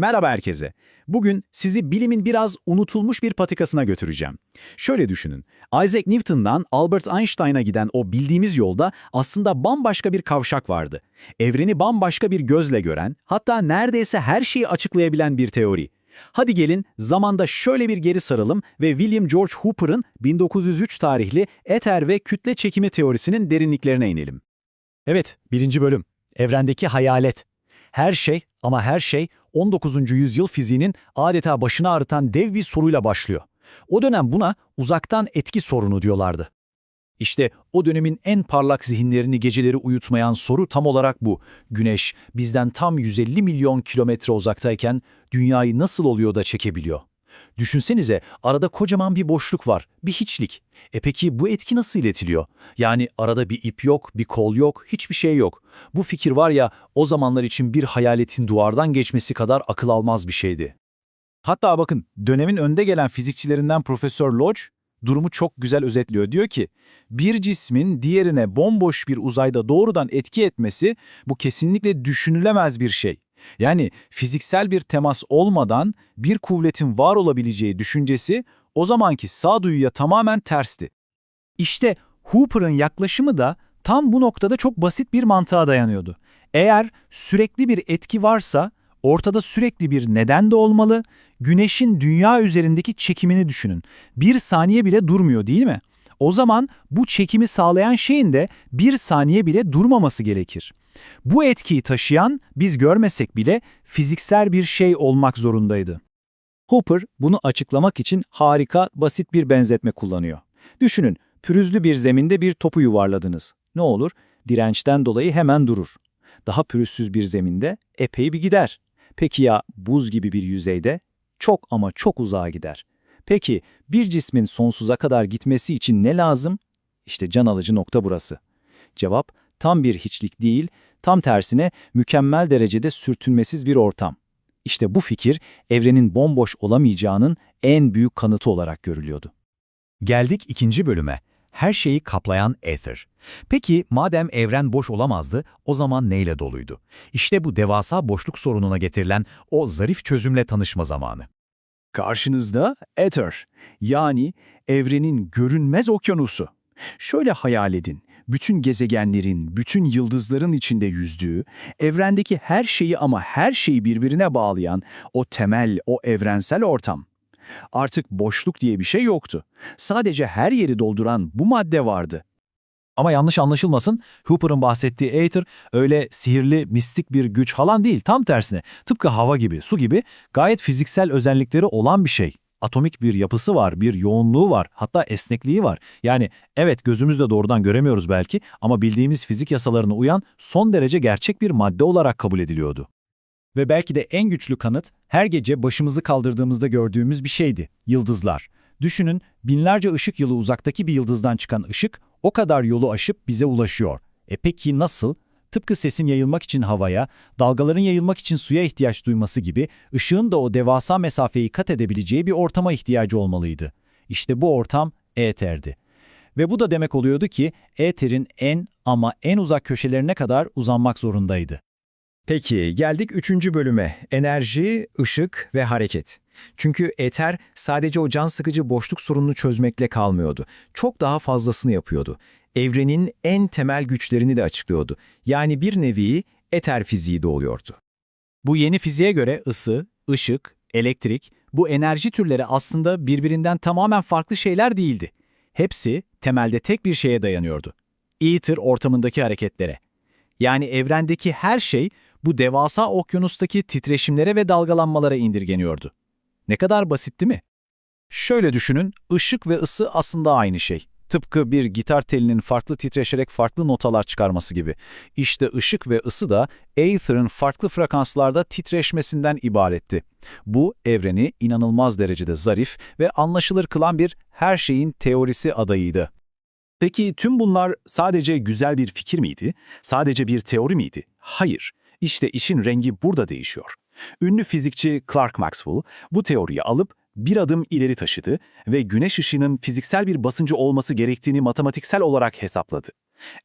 Merhaba herkese. Bugün sizi bilimin biraz unutulmuş bir patikasına götüreceğim. Şöyle düşünün. Isaac Newton'dan Albert Einstein'a giden o bildiğimiz yolda aslında bambaşka bir kavşak vardı. Evreni bambaşka bir gözle gören, hatta neredeyse her şeyi açıklayabilen bir teori. Hadi gelin zamanda şöyle bir geri saralım ve William George Hooper'ın 1903 tarihli eter ve kütle çekimi teorisinin derinliklerine inelim. Evet, birinci bölüm. Evrendeki hayalet. Her şey ama her şey 19. yüzyıl fiziğinin adeta başını ağrıtan dev bir soruyla başlıyor. O dönem buna uzaktan etki sorunu diyorlardı. İşte o dönemin en parlak zihinlerini geceleri uyutmayan soru tam olarak bu. Güneş bizden tam 150 milyon kilometre uzaktayken dünyayı nasıl oluyor da çekebiliyor? Düşünsenize arada kocaman bir boşluk var, bir hiçlik. E peki bu etki nasıl iletiliyor? Yani arada bir ip yok, bir kol yok, hiçbir şey yok. Bu fikir var ya o zamanlar için bir hayaletin duvardan geçmesi kadar akıl almaz bir şeydi. Hatta bakın dönemin önde gelen fizikçilerinden Profesör Lodge durumu çok güzel özetliyor. Diyor ki bir cismin diğerine bomboş bir uzayda doğrudan etki etmesi bu kesinlikle düşünülemez bir şey. Yani fiziksel bir temas olmadan bir kuvvetin var olabileceği düşüncesi o zamanki sağduyuya tamamen tersti. İşte Hooper'ın yaklaşımı da tam bu noktada çok basit bir mantığa dayanıyordu. Eğer sürekli bir etki varsa ortada sürekli bir neden de olmalı. Güneşin dünya üzerindeki çekimini düşünün. Bir saniye bile durmuyor değil mi? O zaman bu çekimi sağlayan şeyin de bir saniye bile durmaması gerekir. Bu etkiyi taşıyan, biz görmesek bile fiziksel bir şey olmak zorundaydı. Hooper bunu açıklamak için harika, basit bir benzetme kullanıyor. Düşünün, pürüzlü bir zeminde bir topu yuvarladınız. Ne olur? Dirençten dolayı hemen durur. Daha pürüzsüz bir zeminde epey bir gider. Peki ya buz gibi bir yüzeyde? Çok ama çok uzağa gider. Peki bir cismin sonsuza kadar gitmesi için ne lazım? İşte can alıcı nokta burası. Cevap tam bir hiçlik değil, tam tersine mükemmel derecede sürtünmesiz bir ortam. İşte bu fikir evrenin bomboş olamayacağının en büyük kanıtı olarak görülüyordu. Geldik ikinci bölüme. Her şeyi kaplayan ether. Peki madem evren boş olamazdı, o zaman neyle doluydu? İşte bu devasa boşluk sorununa getirilen o zarif çözümle tanışma zamanı. Karşınızda Ether, yani evrenin görünmez okyanusu. Şöyle hayal edin, bütün gezegenlerin, bütün yıldızların içinde yüzdüğü, evrendeki her şeyi ama her şeyi birbirine bağlayan o temel, o evrensel ortam. Artık boşluk diye bir şey yoktu. Sadece her yeri dolduran bu madde vardı. Ama yanlış anlaşılmasın, Hooper'ın bahsettiği Aether öyle sihirli, mistik bir güç falan değil, tam tersine. Tıpkı hava gibi, su gibi gayet fiziksel özellikleri olan bir şey. Atomik bir yapısı var, bir yoğunluğu var, hatta esnekliği var. Yani evet gözümüzle doğrudan göremiyoruz belki ama bildiğimiz fizik yasalarına uyan son derece gerçek bir madde olarak kabul ediliyordu. Ve belki de en güçlü kanıt her gece başımızı kaldırdığımızda gördüğümüz bir şeydi, yıldızlar. Düşünün binlerce ışık yılı uzaktaki bir yıldızdan çıkan ışık o kadar yolu aşıp bize ulaşıyor. E peki nasıl? Tıpkı sesin yayılmak için havaya, dalgaların yayılmak için suya ihtiyaç duyması gibi ışığın da o devasa mesafeyi kat edebileceği bir ortama ihtiyacı olmalıydı. İşte bu ortam eterdi. Ve bu da demek oluyordu ki eterin en ama en uzak köşelerine kadar uzanmak zorundaydı. Peki geldik üçüncü bölüme. Enerji, ışık ve hareket. Çünkü eter sadece o can sıkıcı boşluk sorununu çözmekle kalmıyordu. Çok daha fazlasını yapıyordu. Evrenin en temel güçlerini de açıklıyordu. Yani bir nevi eter fiziği de oluyordu. Bu yeni fiziğe göre ısı, ışık, elektrik, bu enerji türleri aslında birbirinden tamamen farklı şeyler değildi. Hepsi temelde tek bir şeye dayanıyordu. Ether ortamındaki hareketlere. Yani evrendeki her şey bu devasa okyanustaki titreşimlere ve dalgalanmalara indirgeniyordu. Ne kadar basit değil mi? Şöyle düşünün, ışık ve ısı aslında aynı şey. Tıpkı bir gitar telinin farklı titreşerek farklı notalar çıkarması gibi. İşte ışık ve ısı da Aether'ın farklı frekanslarda titreşmesinden ibaretti. Bu evreni inanılmaz derecede zarif ve anlaşılır kılan bir her şeyin teorisi adayıydı. Peki tüm bunlar sadece güzel bir fikir miydi? Sadece bir teori miydi? Hayır. İşte işin rengi burada değişiyor. Ünlü fizikçi Clark Maxwell bu teoriyi alıp bir adım ileri taşıdı ve güneş ışığının fiziksel bir basıncı olması gerektiğini matematiksel olarak hesapladı.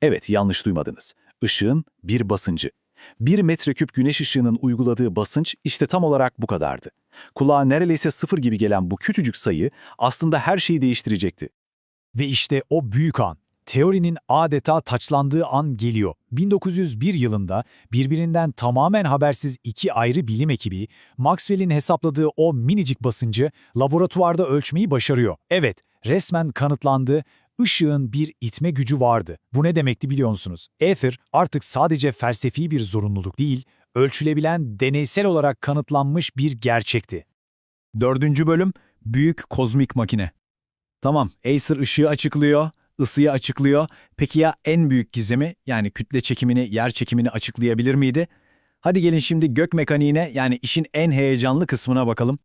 Evet, yanlış duymadınız. Işığın bir basıncı. 1 metreküp güneş ışığının uyguladığı basınç işte tam olarak bu kadardı. Kulağa neredeyse sıfır gibi gelen bu küçücük sayı aslında her şeyi değiştirecekti. Ve işte o büyük an, teorinin adeta taçlandığı an geliyor. 1901 yılında birbirinden tamamen habersiz iki ayrı bilim ekibi, Maxwell'in hesapladığı o minicik basıncı laboratuvarda ölçmeyi başarıyor. Evet, resmen kanıtlandı, ışığın bir itme gücü vardı. Bu ne demekti biliyor musunuz? Ether artık sadece felsefi bir zorunluluk değil, ölçülebilen, deneysel olarak kanıtlanmış bir gerçekti. Dördüncü bölüm Büyük Kozmik Makine. Tamam, Acer ışığı açıklıyor, ısıyı açıklıyor. Peki ya en büyük gizemi yani kütle çekimini, yer çekimini açıklayabilir miydi? Hadi gelin şimdi gök mekaniğine yani işin en heyecanlı kısmına bakalım.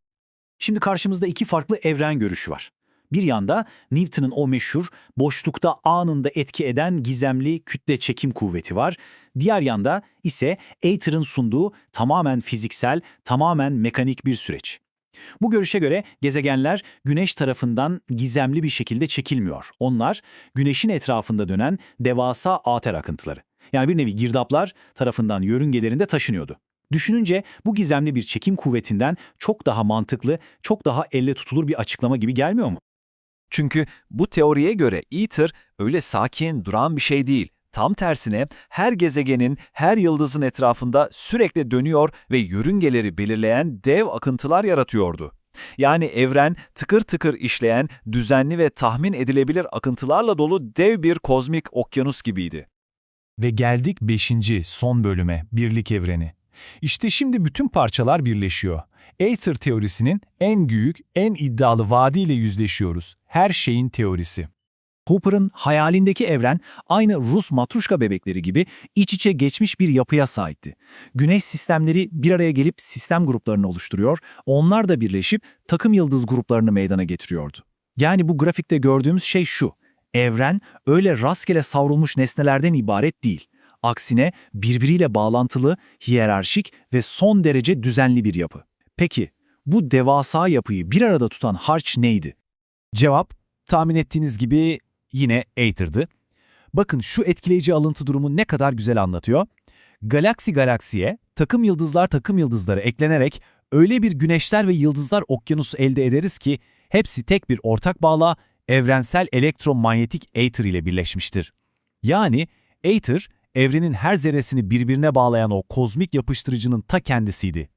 Şimdi karşımızda iki farklı evren görüşü var. Bir yanda Newton'un o meşhur boşlukta anında etki eden gizemli kütle çekim kuvveti var. Diğer yanda ise Aether'ın sunduğu tamamen fiziksel, tamamen mekanik bir süreç. Bu görüşe göre gezegenler güneş tarafından gizemli bir şekilde çekilmiyor. Onlar güneşin etrafında dönen devasa ater akıntıları. Yani bir nevi girdaplar tarafından yörüngelerinde taşınıyordu. Düşününce bu gizemli bir çekim kuvvetinden çok daha mantıklı, çok daha elle tutulur bir açıklama gibi gelmiyor mu? Çünkü bu teoriye göre Ether öyle sakin, duran bir şey değil. Tam tersine her gezegenin, her yıldızın etrafında sürekli dönüyor ve yörüngeleri belirleyen dev akıntılar yaratıyordu. Yani evren tıkır tıkır işleyen, düzenli ve tahmin edilebilir akıntılarla dolu dev bir kozmik okyanus gibiydi. Ve geldik 5. son bölüme, birlik evreni. İşte şimdi bütün parçalar birleşiyor. Aether teorisinin en büyük, en iddialı vaadiyle yüzleşiyoruz. Her şeyin teorisi. Hooper'ın hayalindeki evren aynı Rus matruşka bebekleri gibi iç içe geçmiş bir yapıya sahipti. Güneş sistemleri bir araya gelip sistem gruplarını oluşturuyor, onlar da birleşip takım yıldız gruplarını meydana getiriyordu. Yani bu grafikte gördüğümüz şey şu, evren öyle rastgele savrulmuş nesnelerden ibaret değil. Aksine birbiriyle bağlantılı, hiyerarşik ve son derece düzenli bir yapı. Peki, bu devasa yapıyı bir arada tutan harç neydi? Cevap, tahmin ettiğiniz gibi yine Aether'dı. Bakın şu etkileyici alıntı durumu ne kadar güzel anlatıyor. Galaksi galaksiye, takım yıldızlar takım yıldızları eklenerek öyle bir güneşler ve yıldızlar okyanusu elde ederiz ki hepsi tek bir ortak bağla evrensel elektromanyetik Aether ile birleşmiştir. Yani Aether, evrenin her zerresini birbirine bağlayan o kozmik yapıştırıcının ta kendisiydi.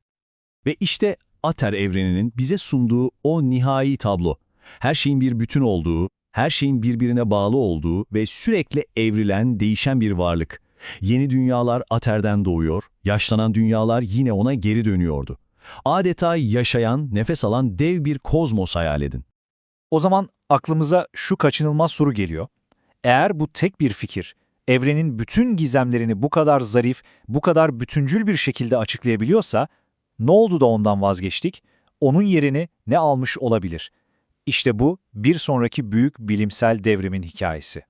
Ve işte Ater evreninin bize sunduğu o nihai tablo. Her şeyin bir bütün olduğu, her şeyin birbirine bağlı olduğu ve sürekli evrilen, değişen bir varlık. Yeni dünyalar Ater'den doğuyor, yaşlanan dünyalar yine ona geri dönüyordu. Adeta yaşayan, nefes alan dev bir kozmos hayal edin. O zaman aklımıza şu kaçınılmaz soru geliyor. Eğer bu tek bir fikir, evrenin bütün gizemlerini bu kadar zarif, bu kadar bütüncül bir şekilde açıklayabiliyorsa, ne oldu da ondan vazgeçtik? Onun yerini ne almış olabilir? İşte bu bir sonraki büyük bilimsel devrimin hikayesi.